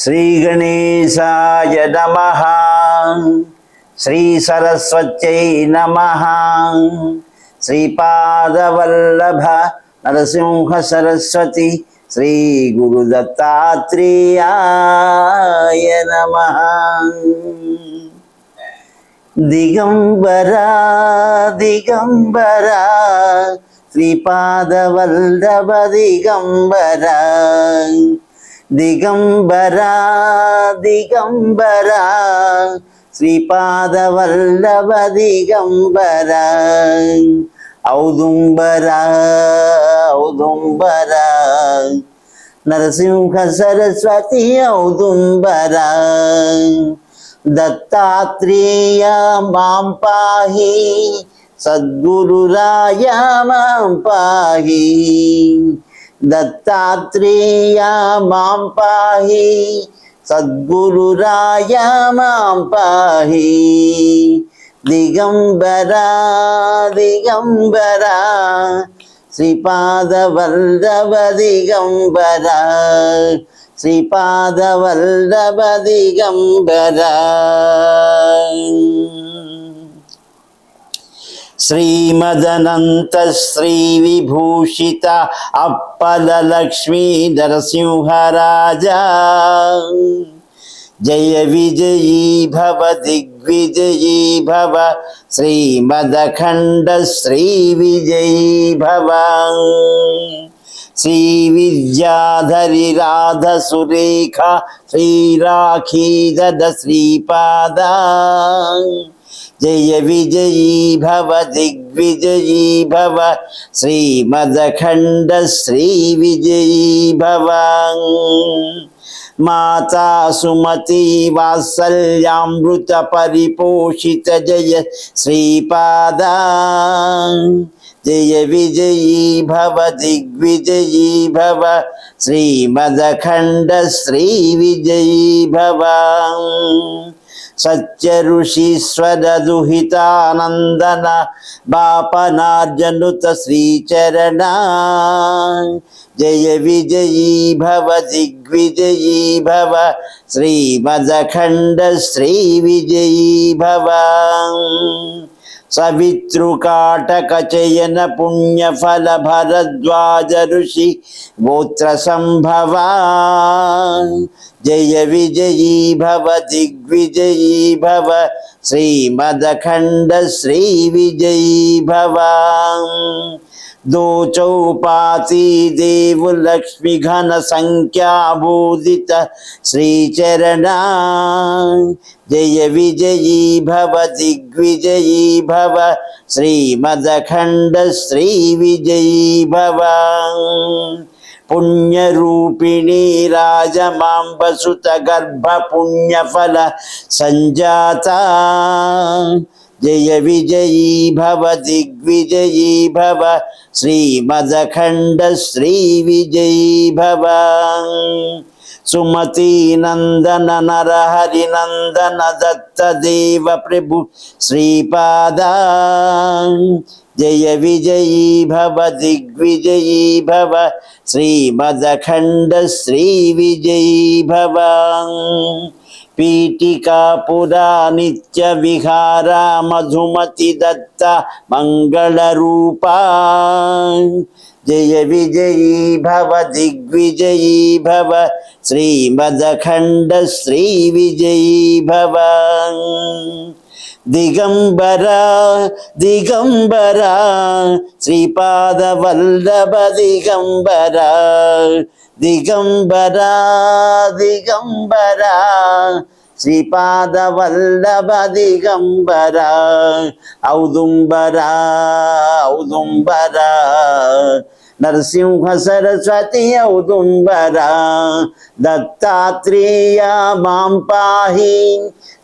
శ్రీ గణేశాయ నమ శ్రీ సరస్వత్యై నమ శ్రీపాదవల్లభ నరసింహ సరస్వతి శ్రీ గురు దత్తాత్రేయాయ నమ దిగంబరా దిగంబరా శ్రీపాదవల్లభ దిగంబరా దిగంబరా దిగంబరా శ్రీపాదవల్లభ దిగంబరా ఔదుంబరా ఔదుంబరా నరసింహ సరస్వతి ఔదుంబరా దత్తాత్రేయ మాం పాహి సద్గురురాయ మాం పాహి దత్తాత్రేయ మాం పాహి సద్గురురాయ మాం పాహి దిగంబరా దిగంబరా శ్రీపాదవల్లభ దిగంబరా శ్రీపాదవల్లభ దిగంబరా శ్రీమదనంత శ్రీ విభూషిత అప్పల లక్ష్మీ నరసింహరాజా జయ విజయీ భవ దిగ్విజయీ భవ శ్రీమదఖండ శ్రీ విజయీ భవ శ్రీ విద్యాధరి రాధ సురేఖ శ్రీరాఖీ దద శ్రీపాదా జయ విజయీ భవ దిగ్విజయీ భవ శ్రీమదఖండ శ్రీ విజయీ భవ మాతా సుమతి వాత్సల్యామృత పరిపోషిత జయ శ్రీపాదా జయ సత్యఋషీశ్వరదుహితానందన బాపనార్జనుత శ్రీచరణ జయ విజయీ భవ దిగ్విజయీ భవ శ్రీమదఖండ శ్రీ విజయీ భవ సవితృకాటక చయన పుణ్యఫల భరద్వాజ ఋషి గోత్ర సంభవా జయ విజయీ భవ దిగ్విజయీ భవ శ్రీమదఖండ శ్రీ విజయీ భవ దోచౌపాతి దేవు లక్ష్మి ఘన సంఖ్యాబోధిత శ్రీచరణ జయ విజయీ భవ దిగ్విజయీ భవ శ్రీమదఖండ శ్రీ విజయీ భవ పుణ్యరూపిణీ రాజమాంబసుత గర్భ పుణ్యఫల సంజాత జయ విజయీ భవ దిగ్విజయీ భవ శ్రీమదఖండ శ్రీ విజయీ భవ సుమతి నందన నరహరి నందన దత్త దేవ ప్రభు శ్రీపాదా జయ విజయీ భవ దిగ్విజయీ భవ శ్రీమదఖండ శ్రీ విజయీ భవ పీఠికా పురా నిత్య విహార మధుమతి దత్త మంగళ రూపా జయ విజయీ భవ దిగ్విజయీ భవ శ్రీమదఖండ శ్రీ విజయీ భవ దిగంబర దిగంబర శ్రీపాద వల్లభ దిగంబర దిగంబర దిగంబర శ్రీపాద వల్లభ దిగంబర ఔదుంబర ఔదుంబర నరసింహ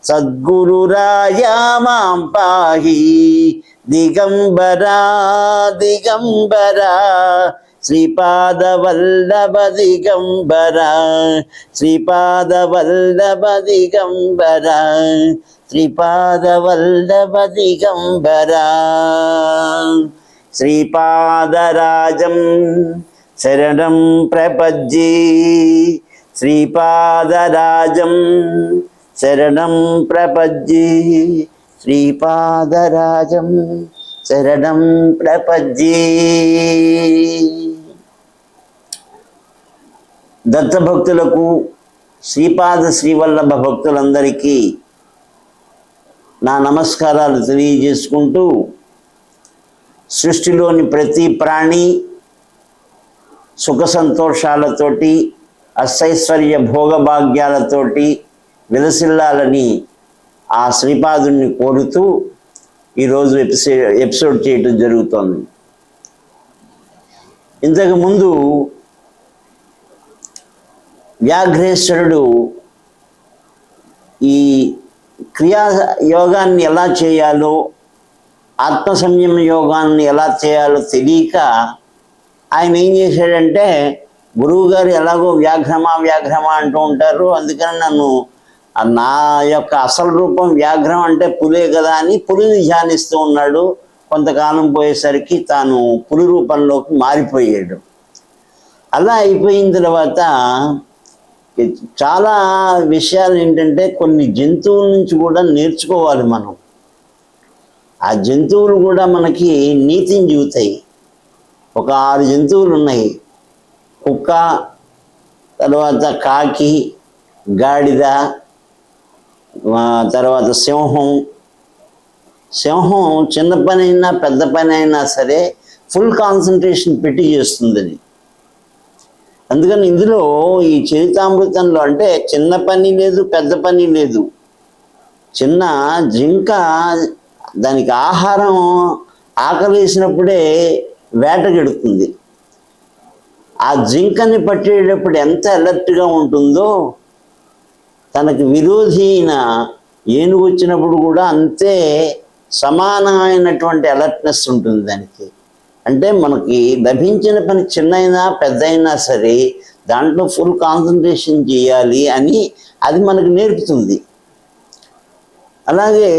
సరస్వతి మాం పాహి. సద్గురురాయ మాం పాహి దిగంబరా దిగంబరా. శ్రీపాదవల్లభ దిగంబర. శ్రీపాదవల్లభ దిగంబర. శ్రీపాదవల్లభ దిగంబర. శ్రీపాదరాజం శరణం ప్రపజ్యే శ్రీపాదరాజం శరణం ప్రపజ్జి శ్రీపాదరాజం శరణం ప్రపజ్జి దత్తభక్తులకు శ్రీపాద శ్రీవల్లభ భక్తులందరికీ నా నమస్కారాలు తెలియజేసుకుంటూ సృష్టిలోని ప్రతి ప్రాణి సుఖ సంతోషాలతోటి అసైశ్వర్య భోగభాగ్యాలతోటి విలసిల్లాలని ఆ శ్రీపాదుని కోరుతూ ఈరోజు ఎపిసే ఎపిసోడ్ చేయటం జరుగుతోంది. ఇంతకుముందు వ్యాఘ్రేశ్వరుడు ఈ క్రియా యోగాన్ని ఎలా చేయాలో ఆత్మ సంయమ యోగాన్ని ఎలా చేయాలో తెలియక ఆయన ఏం చేశాడంటే గురువు గారు ఎలాగో వ్యాఘ్రమ వ్యాఘ్రమ అంటూ ఉంటారు. అందుకని నన్ను నా యొక్క అసలు రూపం వ్యాఘ్రం అంటే పులే కదా అని పులిని ధ్యానిస్తూ ఉన్నాడు. కొంతకాలం పోయేసరికి తాను పులి రూపంలోకి మారిపోయాడు. అలా అయిపోయిన తర్వాత చాలా విషయాలు ఏంటంటే కొన్ని జంతువుల నుంచి కూడా నేర్చుకోవాలి మనం. ఆ జంతువులు కూడా మనకి నీతిని చూతాయి ఒక ఆరు జంతువులు ఉన్నాయి. కుక్క తర్వాత కాకి గాడిద తర్వాత సింహం. సింహం చిన్న పని అయినా పెద్ద పని అయినా సరే ఫుల్ కాన్సన్ట్రేషన్ పెట్టి చేస్తుంది అది అందుకని ఇందులో ఈ చరితామృతంలో అంటే చిన్న పని లేదు పెద్ద పని లేదు. చిన్న జింక దానికి ఆహారం ఆకలేసినప్పుడే వేటగెడుతుంది ఆ జింకని పట్టేటప్పుడు ఎంత అలర్ట్గా ఉంటుందో తనకి విరోధి అయిన ఏనుగు వచ్చినప్పుడు కూడా అంతే సమానమైనటువంటి అలర్ట్నెస్ ఉంటుంది దానికి. అంటే మనకి లభించిన పని చిన్నైనా పెద్దయినా సరే దాంట్లో ఫుల్ కాన్సన్ట్రేషన్ చేయాలి అని అది మనకు నేర్పుతుంది. అలాగే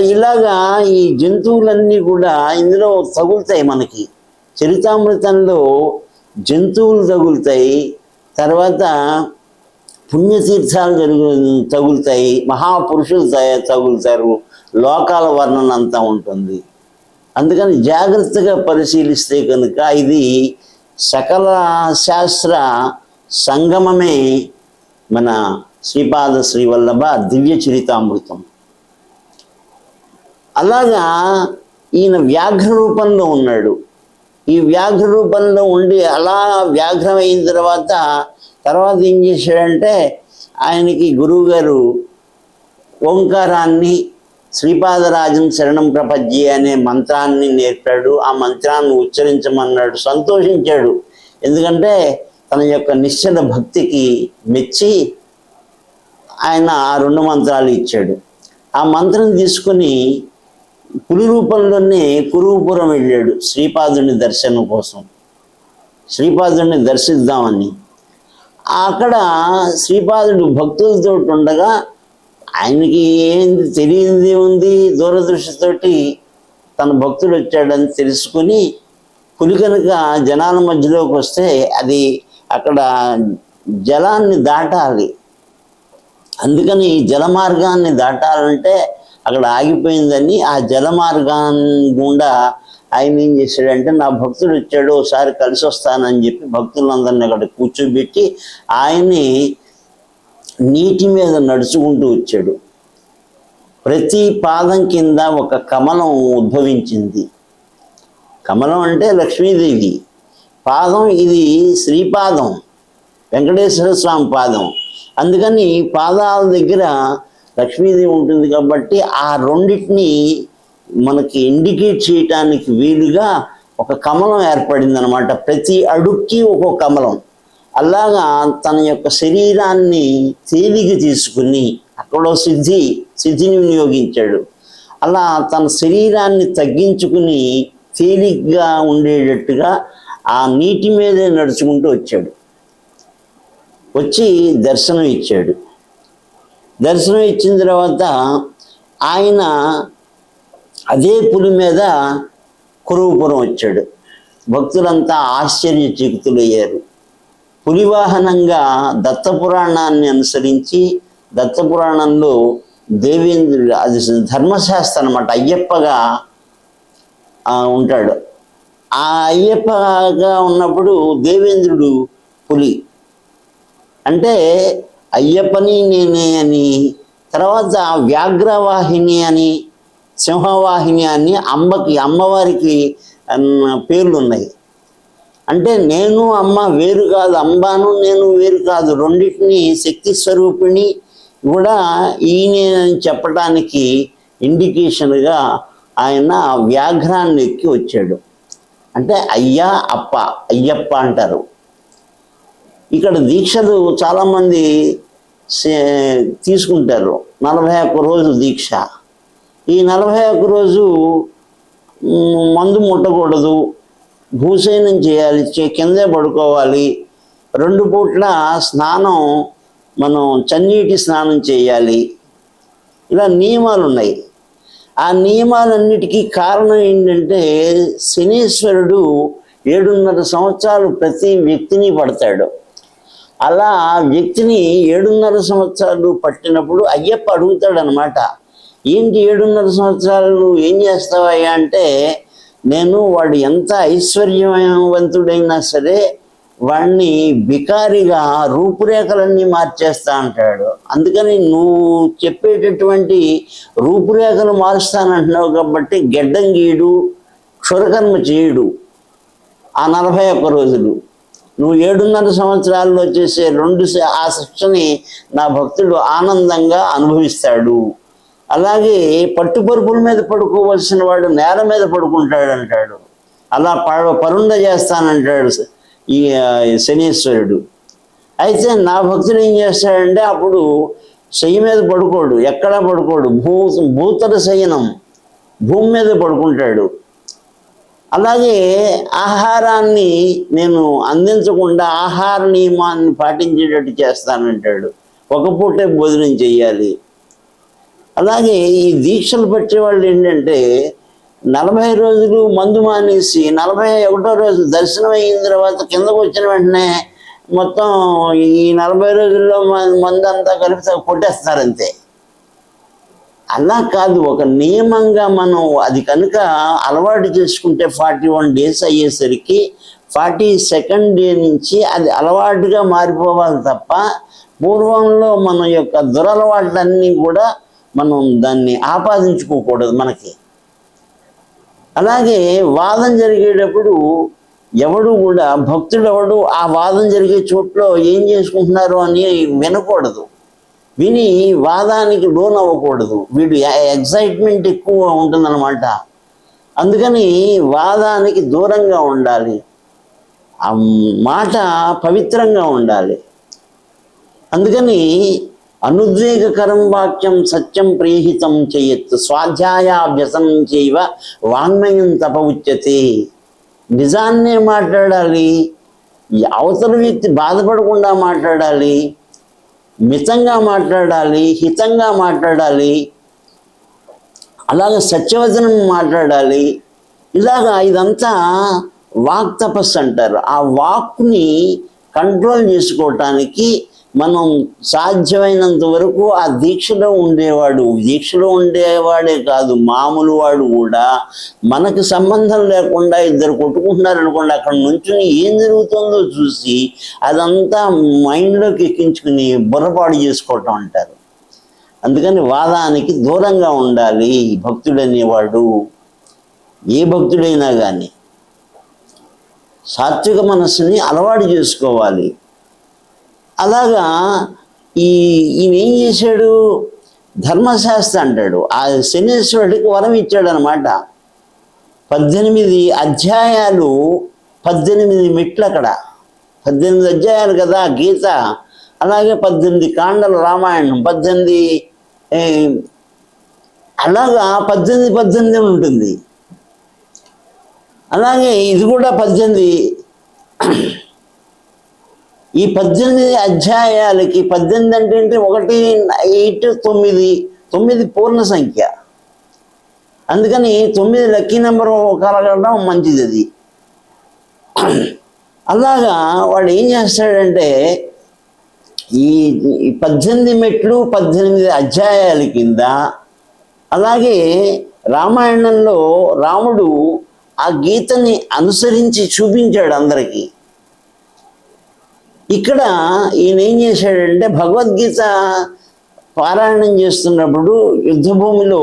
ఇలాగా ఈ జంతువులన్నీ కూడా ఇందులో తగులుతాయి మనకి. చరితామృతంలో జంతువులు తగులుతాయి. తర్వాత పుణ్యతీర్థాలు జరుగు తగులుతాయి మహాపురుషులు తగులుతారు లోకాల వర్ణన అంతా ఉంటుంది. అందుకని జాగ్రత్తగా పరిశీలిస్తే కనుక ఇది సకల శాస్త్ర సంగమమే మన శ్రీపాద శ్రీవల్లభ దివ్య చరితామృతం. అలాగా ఈయన వ్యాఘ్ర రూపంలో ఉన్నాడు. ఈ వ్యాఘ్ర రూపంలో ఉండి అలా వ్యాఘ్రమైన తర్వాత తర్వాత ఏం చేశాడంటే ఆయనకి గురువుగారు ఓంకారాన్ని శ్రీపాదరాజం శరణం ప్రపజ్జి అనే మంత్రాన్ని నేర్పాడు. ఆ మంత్రాన్ని ఉచ్చరించమన్నాడు. సంతోషించాడు. ఎందుకంటే తన యొక్క నిశ్చల భక్తికి మెచ్చి ఆయన ఆ రెండు మంత్రాలు ఇచ్చాడు. ఆ మంత్రం తీసుకుని పులి రూపంలోనే కురువుపురం వెళ్ళాడు శ్రీపాదుని దర్శనం కోసం. శ్రీపాదుని దర్శిద్దామని. అక్కడ శ్రీపాదుడు భక్తులతో ఉండగా ఆయనకి ఏంది తెలియంది ఉంది? దూరదృష్టితోటి తన భక్తుడు వచ్చాడని తెలుసుకుని పులి కనుక జనాల మధ్యలోకి వస్తే అది అక్కడ జలాన్ని దాటాలి. అందుకని జల మార్గాన్ని దాటాలంటే అక్కడ ఆగిపోయిందని ఆ జల మార్గాన్ని గుండా ఆయన ఏం చేశాడంటే నా భక్తుడు వచ్చాడు ఒకసారి కలిసి వస్తానని చెప్పి భక్తులందరినీ అక్కడ కూర్చోబెట్టి ఆయన్ని నీటి మీద నడుచుకుంటూ వచ్చాడు. ప్రతి పాదం కింద ఒక కమలం ఉద్భవించింది. కమలం అంటే లక్ష్మీదేవి. పాదం ఇది శ్రీపాదం వెంకటేశ్వర స్వామి పాదం. అందుకని పాదాల దగ్గర లక్ష్మీదేవి ఉంటుంది కాబట్టి ఆ రెండింటిని మనకి ఇండికేట్ చేయటానికి వీలుగా ఒక కమలం ఏర్పడింది అనమాట ప్రతి అడుక్కి ఒక్కో కమలం. అలాగా తన యొక్క శరీరాన్ని తేలిక తీసుకుని అక్కడో సిద్ధి సిద్ధిని వినియోగించాడు. అలా తన శరీరాన్ని తగ్గించుకుని తేలిగ్గా ఉండేటట్టుగా ఆ నీటి మీదే నడుచుకుంటూ వచ్చాడు. వచ్చి దర్శనం ఇచ్చాడు. దర్శనం ఇచ్చిన తర్వాత ఆయన అదే పులి మీద కురువుపురం వచ్చాడు. భక్తులంతా ఆశ్చర్యచకితులయ్యారు. పులివాహనంగా దత్తపురాణాన్ని అనుసరించి దత్తపురాణంలో దేవేంద్రుడు అది ధర్మశాస్త్రం అనమాట అయ్యప్పగా ఉంటాడు. ఆ అయ్యప్పగా ఉన్నప్పుడు దేవేంద్రుడు పులి. అంటే అయ్యప్పని నేనే అని తర్వాత వ్యాఘ్రవాహిని అని సింహవాహిని అని అమ్మకి అమ్మవారికి పేర్లు ఉన్నాయి అంటే నేను అమ్మ వేరు కాదు అంబాను నేను వేరు కాదు రెండింటిని శక్తి స్వరూపిణి కూడా ఈయన చెప్పడానికి ఇండికేషన్గా ఆయన వ్యాఘ్రాన్ని ఎక్కి వచ్చాడు. అంటే అయ్యా అప్ప అయ్యప్ప అంటారు. ఇక్కడ దీక్షలు చాలామంది సే- తీసుకుంటారు. నలభై ఒక్క రోజు దీక్ష. ఈ నలభై ఒక్క రోజు మందు ముట్టకూడదు. భూసేనం చేయాలి కిందే పడుకోవాలి. రెండు పూట్ల స్నానం మనం చన్నీటి స్నానం చేయాలి. ఇలా నియమాలు ఉన్నాయి ఆ నియమాలన్నిటికీ కారణం ఏంటంటే శనీశ్వరుడు ఏడున్నర సంవత్సరాలు ప్రతి వ్యక్తిని పడతాడు. అలా వ్యక్తిని ఏడున్నర సంవత్సరాలు పట్టినప్పుడు అయ్యప్ప అడుగుతాడనమాట ఏంటి ఏడున్నర సంవత్సరాలు నువ్వు ఏం చేస్తావయ్యా అంటే నేను వాడు ఎంత ఐశ్వర్యవంతుడైనా సరే వాడిని బికారిగా రూపురేఖలన్నీ మార్చేస్తా అంటాడు. అందుకని నువ్వు చెప్పేటటువంటి రూపురేఖలు మారుస్తానంటున్నావు కాబట్టి గెడ్డం గీయుడు క్షురకర్మ చేయుడు ఆ నలభై ఒక్క రోజులు. నువ్వు ఏడున్నర సంవత్సరాల్లో చేసే రెండు ఆ శిక్షని నా భక్తుడు ఆనందంగా అనుభవిస్తాడు. అలాగే పట్టుపరుపుల మీద పడుకోవలసిన వాడు నేల మీద పడుకుంటాడు అంటాడు. అలా పడ పరుండ చేస్తానంటాడు ఈ శనీశ్వరుడు. అయితే నా భక్తుడు ఏం చేస్తాడంటే అప్పుడు శయ్యి మీద పడుకోడు. ఎక్కడా పడుకోడు? భూ భూతర శయనం. భూమి మీద పడుకుంటాడు. అలాగే ఆహారాన్ని నేను అందించకుండా ఆహార నియమాన్ని పాటించేటట్టు చేస్తానంటాడు. ఒక పూటే భోజనం చేయాలి అలాగే ఈ దీక్షలు పట్టే వాళ్ళు ఏంటంటే నలభై రోజులు మందు మానేసి నలభై ఒకటో రోజు దర్శనం అయిన తర్వాత కిందకు వచ్చిన వెంటనే మొత్తం ఈ నలభై రోజుల్లో మ- మందు అంతా కలిపి కొట్టేస్తారు అంతే అలా కాదు ఒక నియమంగా మనం అది కనుక అలవాటు చేసుకుంటే ఫార్టీ వన్ డేస్ అయ్యేసరికి ఫార్టీ సెకండ్ డే నుంచి అది అలవాటుగా మారిపోవాలి తప్ప పూర్వంలో మన యొక్క దురలవాట్లన్నీ కూడా మనం దాన్ని ఆపాదించుకోకూడదు మనకి. అలాగే వాదం జరిగేటప్పుడు ఎవడు కూడా భక్తుడు ఎవడు ఆ వాదం జరిగే చోట్లో ఏం చేసుకుంటున్నారు అని వినకూడదు. విని వాదానికి లోన్ అవ్వకూడదు వీడు ఎగ్జైట్మెంట్ ఎక్కువ ఉంటుందన్నమాట. అందుకని వాదానికి దూరంగా ఉండాలి. ఆ మాట పవిత్రంగా ఉండాలి. అందుకని అనుద్వేగకరం వాక్యం సత్యం ప్రేహితం చేయత్తు స్వాధ్యాయాభ్యసనం చేయవ వాంగ్మయం తప ఉచ్యతే నిజాన్నే మాట్లాడాలి. ఈ అవతల వ్యక్తి బాధపడకుండా మాట్లాడాలి. మితంగా మాట్లాడాలి. హితంగా మాట్లాడాలి. అలాగే సత్యవచనం మాట్లాడాలి. ఇలాగా ఇదంతా వాక్ తపస్సు అంటారు. ఆ వాక్ని కంట్రోల్ చేసుకోవటానికి మనం సాధ్యమైనంత వరకు ఆ దీక్షలో ఉండేవాడు. దీక్షలో ఉండేవాడే కాదు మామూలు వాడు కూడా. మనకు సంబంధం లేకుండా ఇద్దరు కొట్టుకుంటున్నారు అనుకోండి అక్కడ నుంచుని ఏం జరుగుతుందో చూసి అదంతా మైండ్లోకి ఎక్కించుకుని బుర్రపాటు చేసుకోవటం అంటారు. అందుకని వాదానికి దూరంగా ఉండాలి భక్తుడనేవాడు ఏ భక్తుడైనా కానీ సాత్విక మనస్సుని అలవాటు చేసుకోవాలి. అలాగా ఈ ఈయన ఏం చేశాడు? ధర్మశాస్త్ర అంటాడు. ఆ శనీశ్వరుడికి వరం ఇచ్చాడు అనమాట పద్దెనిమిది అధ్యాయాలు పద్దెనిమిది మెట్లు అక్కడ పద్దెనిమిది అధ్యాయాలు కదా గీత. అలాగే పద్దెనిమిది కాండల రామాయణం పద్దెనిమిది అలాగా పద్దెనిమిది పద్దెనిమిది ఉంటుంది. అలాగే ఇది కూడా పద్దెనిమిది ఈ పద్దెనిమిది అధ్యాయాలకి పద్దెనిమిది అంటే ఏంటి? ఒకటి ఎయిట్ తొమ్మిది. తొమ్మిది పూర్ణ సంఖ్య. అందుకని తొమ్మిది లక్కీ నెంబర్ కలగడం మంచిది. అది అలాగా వాడు ఏం చేస్తాడంటే ఈ ఈ పద్దెనిమిది మెట్లు పద్దెనిమిది అధ్యాయాల కింద అలాగే రామాయణంలో రాముడు ఆ గీతని అనుసరించి చూపించాడు అందరికీ. ఇక్కడ ఈయన ఏం చేశాడంటే భగవద్గీత పారాయణం చేస్తున్నప్పుడు యుద్ధభూమిలో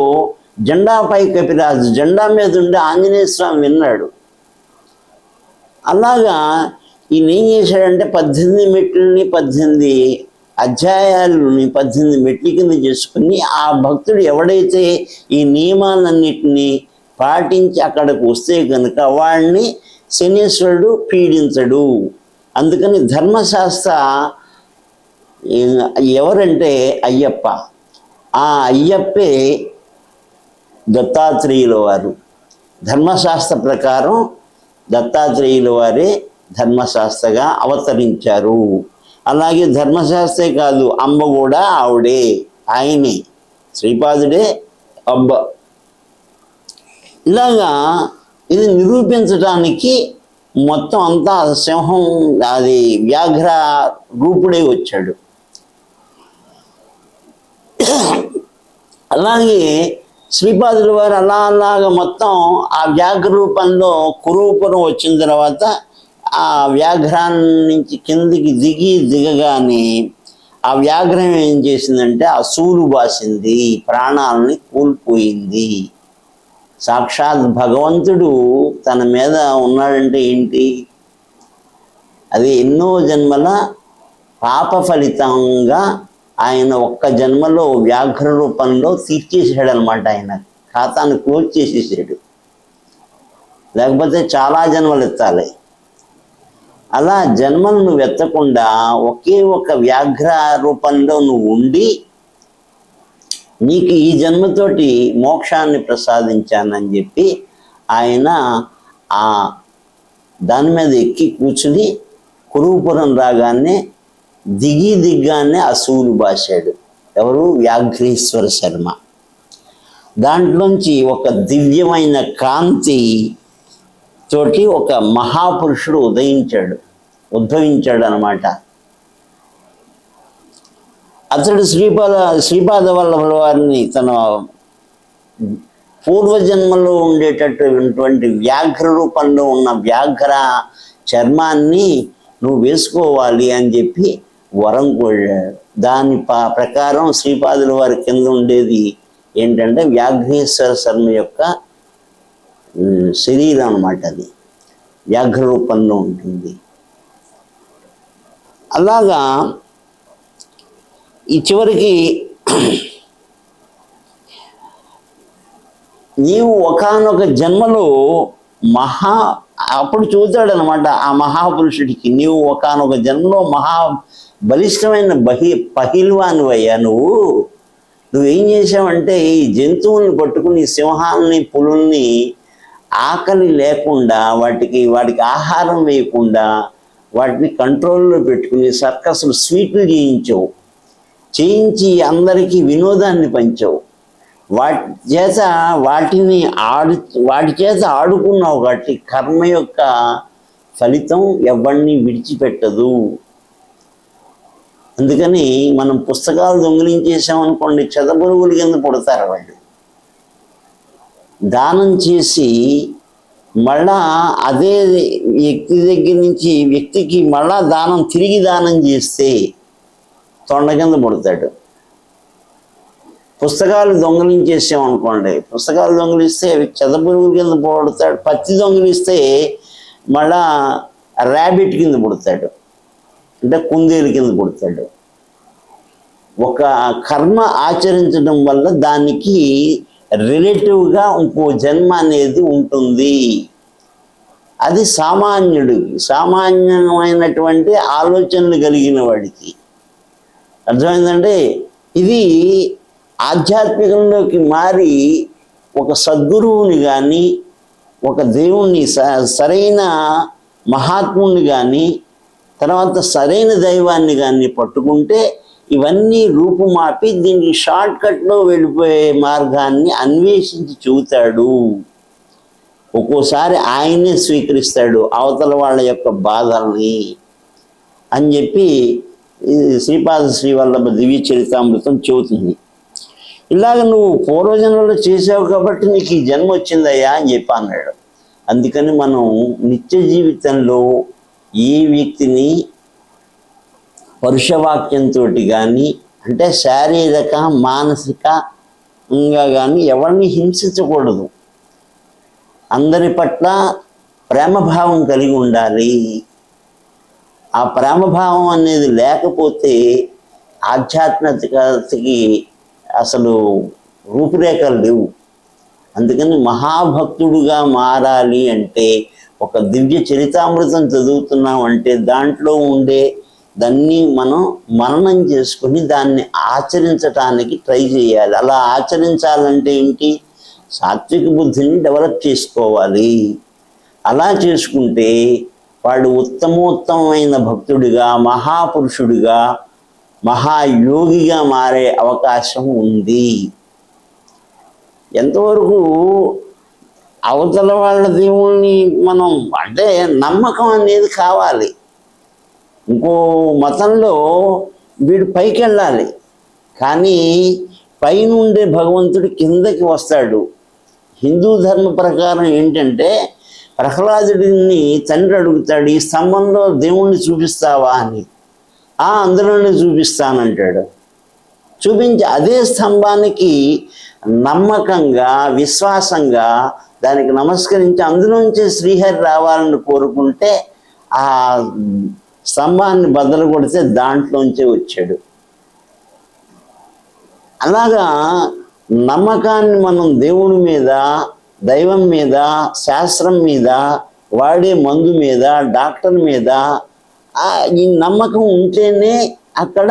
జెండాపై కపిరాజు జెండా మీద ఉండి ఆంజనేయ స్వామి విన్నాడు. అలాగా ఈయన ఏం చేశాడంటే పద్దెనిమిది మెట్లని పద్దెనిమిది అధ్యాయాలని పద్దెనిమిది మెట్ల కింద చేసుకుని ఆ భక్తుడు ఎవడైతే ఈ నియమాలన్నిటినీ పాటించి అక్కడికి వస్తే కనుక వాడిని శనీశ్వరుడు పీడించడు. అందుకని ధర్మశాస్త్ర ఎవరంటే అయ్యప్ప. ఆ అయ్యప్పే దత్తాత్రేయుల వారు. ధర్మశాస్త్ర ప్రకారం దత్తాత్రేయుల వారే ధర్మశాస్త్రగా అవతరించారు. అలాగే ధర్మశాస్త్రే కాదు అమ్మ కూడా ఆవిడే ఆయనే శ్రీపాదుడే అబ్బ. ఇలాగా ఇది నిరూపించడానికి మొత్తం అంతా సింహం అది వ్యాఘ్ర రూపుడే వచ్చాడు. అలాగే శ్రీపాదుల వారు అలా అలాగా మొత్తం ఆ వ్యాఘ్ర రూపంలో కురూపురం వచ్చిన తర్వాత ఆ వ్యాఘ్రాన్ని నుంచి కిందికి దిగి దిగగానే ఆ వ్యాఘ్రం ఏం చేసిందంటే ఆ సూలు బాసింది ప్రాణాలని కోల్పోయింది. సాక్షాత్ భగవంతుడు తన మీద ఉన్నాడంటే ఏంటి? అది ఎన్నో జన్మల పాప ఫలితంగా ఆయన ఒక్క జన్మలో వ్యాఘ్ర రూపంలో తీర్చేసాడు అనమాట ఆయన. ఖాతాను క్లోజ్ చేసేసాడు. లేకపోతే చాలా జన్మలు ఎత్తాలి. అలా జన్మలు నువ్వు ఎత్తకుండా ఒకే ఒక వ్యాఘ్ర రూపంలో నువ్వు ఉండి నీకు ఈ జన్మతోటి మోక్షాన్ని ప్రసాదించానని చెప్పి ఆయన ఆ దాని మీద ఎక్కి కూర్చుని కురుపురం రాగానే దిగి దిగ్గానే అసూలు బాశాడు. ఎవరు? వ్యాఘ్రేశ్వర శర్మ. దాంట్లోంచి ఒక దివ్యమైన కాంతి తోటి ఒక మహాపురుషుడు ఉదయించాడు ఉద్భవించాడు అనమాట అతడు శ్రీపాద శ్రీపాద వల్లభుల వారిని తన పూర్వజన్మలో ఉండేటటువంటి వ్యాఘ్ర రూపంలో ఉన్న వ్యాఘ్ర చర్మాన్ని నువ్వు వేసుకోవాలి అని చెప్పి వరం కోడాడు దాని ప్రకారం శ్రీపాదుల వారి కింద ఉండేది ఏంటంటే వ్యాఘ్రేశ్వర శర్మ యొక్క శరీరం అనమాట అది. వ్యాఘ్ర రూపంలో ఉంటుంది. అలాగా ఈ చివరికి నీవు ఒకానొక జన్మలో మహా అప్పుడు చూస్తాడు ఆ మహాపురుషుడికి నీవు ఒకానొక జన్మలో మహా బలిష్టమైన బహి పహిల్వానివయ్యా నువ్వు. నువ్వేం చేసావంటే ఈ జంతువుల్ని పట్టుకుని సింహాలని పులుల్ని ఆకలి లేకుండా వాటికి వాటికి ఆహారం వేయకుండా వాటిని కంట్రోల్లో పెట్టుకుని సర్కస్లు స్వీట్లు చేయించవు. చేయించి అందరికీ వినోదాన్ని పంచావు. వాటి చేత వాటిని ఆడు వాటి చేత ఆడుకున్నావు కాబట్టి కర్మ యొక్క ఫలితం ఎవరిని విడిచిపెట్టదు. అందుకని మనం పుస్తకాలు దొంగిలించేసామనుకోండి చెదపురుగుల కింద పుడతారు వాళ్ళు. దానం చేసి మళ్ళా అదే వ్యక్తి దగ్గర నుంచి వ్యక్తికి మళ్ళా దానం తిరిగి దానం చేస్తే తొండ కింద పుడతాడు. పుస్తకాలు దొంగలించేసాం అనుకోండి. పుస్తకాలు దొంగిలిస్తే అవి చెదపురుగుల కింద పుడతాడు. పత్తి దొంగిలిస్తే మళ్ళా ర్యాబిట్ కింద పుడతాడు. అంటే కుందేలు కింద పుడతాడు. ఒక కర్మ ఆచరించడం వల్ల దానికి రిలేటివ్గా ఇంకో జన్మ అనేది ఉంటుంది. అది సామాన్యుడు సామాన్యమైనటువంటి ఆలోచనలు కలిగిన వాడికి. అర్థమైందంటే ఇది ఆధ్యాత్మికంలోకి మారి ఒక సద్గురువుని కానీ ఒక దేవుణ్ణి స- సరైన మహాత్ముని కానీ తర్వాత సరైన దైవాన్ని కానీ పట్టుకుంటే ఇవన్నీ రూపుమాపి దీనికి షార్ట్ కట్లో వెళ్ళిపోయే మార్గాన్ని అన్వేషించి చూతాడు ఒక్కోసారి ఆయనే స్వీకరిస్తాడు అవతల వాళ్ళ యొక్క బాధల్ని అని చెప్పి శ్రీపాద శ్రీవల్లభ దివ్య చరితామృతం చెబుతుంది. ఇలాగ నువ్వు పూర్వజన్మలో చేసావు కాబట్టి నీకు ఈ జన్మ వచ్చిందయ్యా అని చెప్పి అన్నాడు. అందుకని మనం నిత్య జీవితంలో ఏ వ్యక్తిని పరుషవాక్యంతో కానీ అంటే శారీరక మానసికంగా కానీ ఎవరిని హింసించకూడదు. అందరి పట్ల ప్రేమభావం కలిగి ఉండాలి. ఆ ప్రేమభావం అనేది లేకపోతే ఆధ్యాత్మికతకి అసలు రూపురేఖలు లేవు. అందుకని మహాభక్తుడుగా మారాలి అంటే ఒక దివ్య చరితామృతం చదువుతున్నాం అంటే దాంట్లో ఉండే దాన్ని మనం మననం చేసుకుని దాన్ని ఆచరించటానికి ట్రై చేయాలి. అలా ఆచరించాలంటే ఏంటి? సాత్విక బుద్ధిని డెవలప్ చేసుకోవాలి. అలా చేసుకుంటే వాడు ఉత్తమోత్తమైన భక్తుడిగా మహాపురుషుడిగా మహాయోగిగా మారే అవకాశం ఉంది. ఎంతవరకు అవతల వాళ్ళ దేవుణ్ణి మనం అంటే నమ్మకం అనేది కావాలి. ఇంకో మతంలో వీడు పైకి వెళ్ళాలి కానీ పైనుండే భగవంతుడు కిందకి వస్తాడు. హిందూ ధర్మ ప్రకారం ఏంటంటే ప్రహ్లాదుడిని తండ్రి అడుగుతాడు ఈ స్తంభంలో దేవుణ్ణి చూపిస్తావా? అని. ఆ అందులోనే చూపిస్తానంటాడు. చూపించి అదే స్తంభానికి నమ్మకంగా విశ్వాసంగా దానికి నమస్కరించి అందులోంచి శ్రీహరి రావాలని కోరుకుంటే ఆ స్తంభాన్ని బద్దలు కొడితే దాంట్లోంచే వచ్చాడు. అలాగా నమ్మకాన్ని మనం దేవుడి మీద దైవం మీద శాస్త్రం మీద వాడే మందు మీద డాక్టర్ మీద ఈ నమ్మకం ఉంటేనే అక్కడ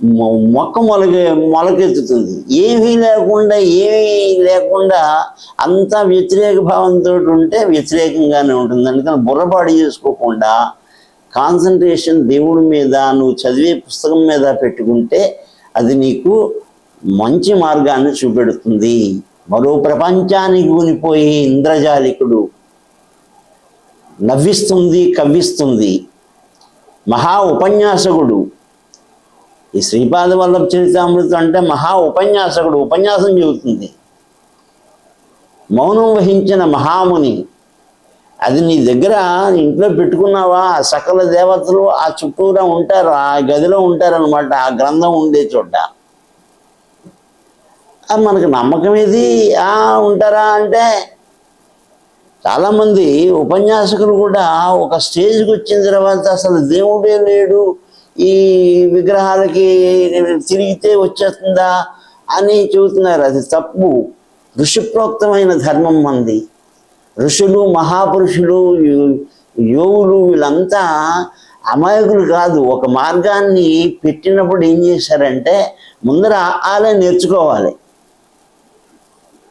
మొ- మొక్క మొలక మొలకెత్తుతుంది. ఏమీ లేకుండా ఏమీ లేకుండా అంతా వ్యతిరేక భావంతో ఉంటే వ్యతిరేకంగానే ఉంటుంది. అందుకని బుర్రపాటు చేసుకోకుండా కాన్సన్ట్రేషన్ దేవుడి మీద నువ్వు చదివే పుస్తకం మీద పెట్టుకుంటే అది నీకు మంచి మార్గాన్ని చూపెడుతుంది. మరో ప్రపంచానికి ఉనిపోయి ఇంద్రజాలికుడు నవ్విస్తుంది కవ్విస్తుంది. మహా ఉపన్యాసకుడు. ఈ శ్రీపాద వల్లభ చరితామృతం అంటే మహా ఉపన్యాసకుడు ఉపన్యాసం చెబుతుంది. మౌనం వహించిన మహాముని అది నీ దగ్గర ఇంట్లో పెట్టుకున్నావా? ఆ సకల దేవతలు ఆ చుట్టూరా ఉంటారు? ఆ గదిలో ఉంటారనమాట ఆ గ్రంథం ఉండే చోట. మనకు నమ్మకం ఏది? ఆ ఉంటారా అంటే చాలామంది ఉపన్యాసకులు కూడా ఒక స్టేజ్కి వచ్చిన తర్వాత అసలు దేవుడే లేడు ఈ విగ్రహాలకి తిరిగితే వచ్చేస్తుందా అని చెబుతున్నారు. అది తప్పు. ఋషిప్రోక్తమైన ధర్మం మంది. ఋషులు మహాపురుషులు యోగులు వీళ్ళంతా అమాయకులు కాదు. ఒక మార్గాన్ని పెట్టినప్పుడు ఏం చేశారంటే ముందర ఆలే నేర్చుకోవాలి.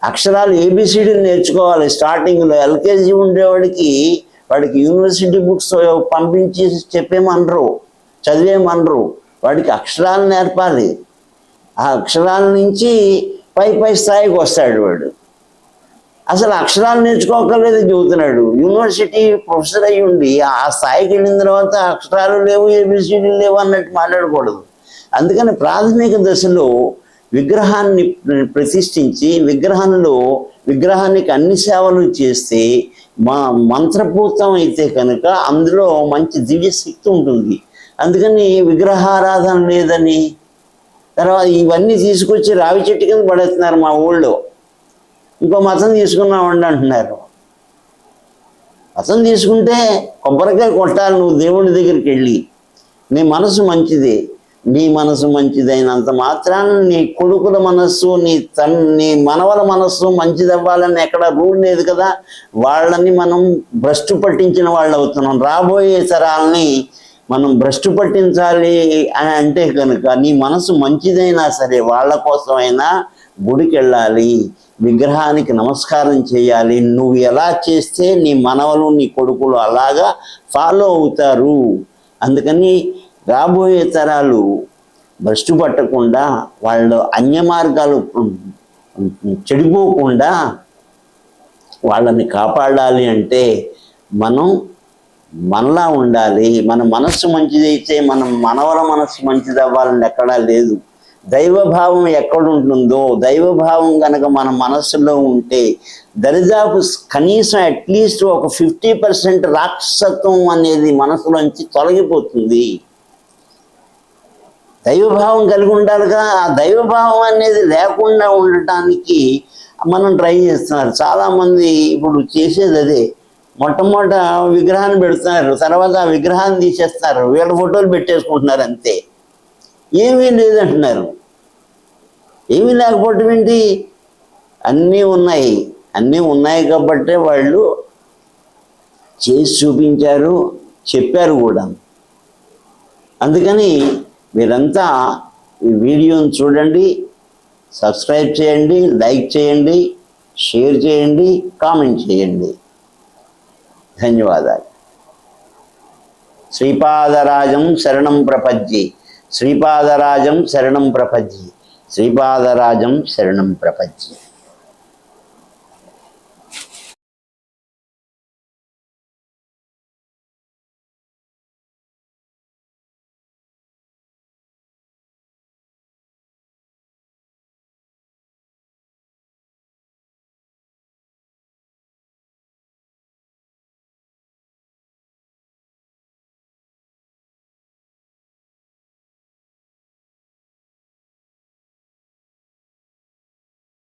అక్షరాలు ఏబిసిడీలు నేర్చుకోవాలి. స్టార్టింగ్లో ఎల్కేజీ ఉండేవాడికి వాడికి యూనివర్సిటీ బుక్స్ పంపించి చెప్పేమనరు చదివేమనరు. వాడికి అక్షరాలు నేర్పాలి. ఆ అక్షరాల నుంచి పై పై స్థాయికి వస్తాడు వాడు. అసలు అక్షరాలు నేర్చుకోకలేదు చెబుతున్నాడు యూనివర్సిటీ ప్రొఫెసర్ అయ్యి ఉండి ఆ స్థాయికి వెళ్ళిన తర్వాత అక్షరాలు లేవు ఏబిసిడీలు లేవు అన్నట్టు మాట్లాడకూడదు. అందుకని ప్రాథమిక దశలో విగ్రహాన్ని ప్రతిష్ఠించి విగ్రహంలో విగ్రహానికి అన్ని సేవలు చేస్తే మా మంత్రపూతం అయితే కనుక అందులో మంచి దివ్య శక్తి ఉంటుంది. అందుకని విగ్రహారాధన లేదని తర్వాత ఇవన్నీ తీసుకొచ్చి రావి చెట్టు కింద పడేస్తున్నారు మా ఊళ్ళో. ఇంకో మతం తీసుకున్నామండి అంటున్నారు. మతం తీసుకుంటే కొబ్బరికాయ కొట్టాలి నువ్వు దేవుడి దగ్గరికి వెళ్ళి. నీ మనసు మంచిది. నీ మనసు మంచిదైనంత మాత్రాన నీ కొడుకుల మనస్సు నీ తన్ నీ మనవల మనస్సు మంచిదవ్వాలని ఎక్కడ రూల్ లేదు కదా. వాళ్ళని మనం భ్రష్టు పట్టించిన వాళ్ళు అవుతున్నాం. రాబోయే తరాలని మనం భ్రష్టు పట్టించాలి అని అంటే కనుక నీ మనసు మంచిదైనా సరే వాళ్ళ కోసమైనా గుడికి వెళ్ళాలి విగ్రహానికి నమస్కారం చేయాలి. నువ్వు ఎలా చేస్తే నీ మనవలు నీ కొడుకులు అలాగా ఫాలో అవుతారు. అందుకని రాబోయే తరాలు భ్రష్టు పట్టకుండా వాళ్ళు అన్య మార్గాలు చెడిపోకుండా వాళ్ళని కాపాడాలి అంటే మనం మనలా ఉండాలి. మన మనస్సు మంచిదైతే మనం మనవల మనస్సు మంచిది అవ్వాలని ఎక్కడా లేదు. దైవభావం ఎక్కడుంటుందో దైవభావం కనుక మన మనస్సులో ఉంటే దరిదాపు కనీసం అట్లీస్ట్ ఒక ఫిఫ్టీ పర్సెంట్ రాక్షసత్వం అనేది మనసులోంచి తొలగిపోతుంది. దైవభావం కలిగి ఉండాలిగా. ఆ దైవభావం అనేది లేకుండా ఉండటానికి మనం ట్రై చేస్తున్నారు. చాలామంది ఇప్పుడు చేసేది అదే. మొట్టమొదట విగ్రహాన్ని పెడుతున్నారు. తర్వాత ఆ విగ్రహాన్ని తీసేస్తారు వీళ్ళ ఫోటోలు పెట్టేసుకుంటున్నారు అంతే. ఏమీ లేదంటున్నారు. ఏమీ లేకపోవటం ఏంటి? అన్నీ ఉన్నాయి. అన్నీ ఉన్నాయి కాబట్టే వాళ్ళు చేసి చూపించారు చెప్పారు కూడా. అందుకని మీరంతా ఈ వీడియోని చూడండి సబ్స్క్రైబ్ చేయండి లైక్ చేయండి షేర్ చేయండి కామెంట్ చేయండి. ధన్యవాదాలు. శ్రీపాదరాజం శరణం ప్రపజ్జి శ్రీపాదరాజం శరణం ప్రపజ్జి శ్రీపాదరాజం శరణం ప్రపజ్జి